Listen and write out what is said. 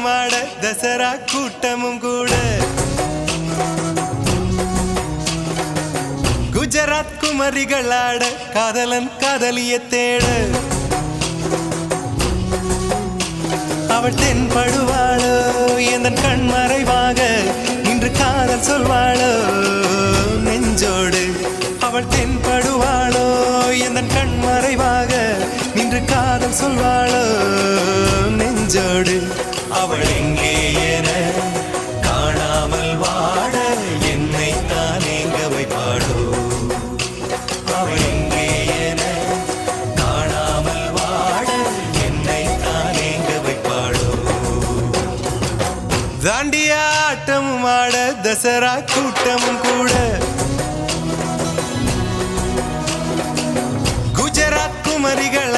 ஆட்டமும் ஆட தசரா கூட்டமும் கூட. குஜராத் குமரிகள் ஆட காதலன் காதலிய தேட. அவள் தென்படுவாளோ எந்த கண் மறைவாக இன்று காதல் சொல்வாளோ? நெஞ்சோடு அவள் தென்படுவாளோ எந்த கண் மறைவாக நின்று காதல் சொல்வாளோ? நெஞ்சோடு அவள் எங்கே என காணாமல் வாட என்னை தான் எங்க வைப்பாளோ அவள் எங்கே என காணாமல் வாட என்னை தான் எங்க வைப்பாளோ தாண்டிய ஆட்டமும் ஆட தசரா கூட்டமும் கூட. குஜராத் குமரிகள்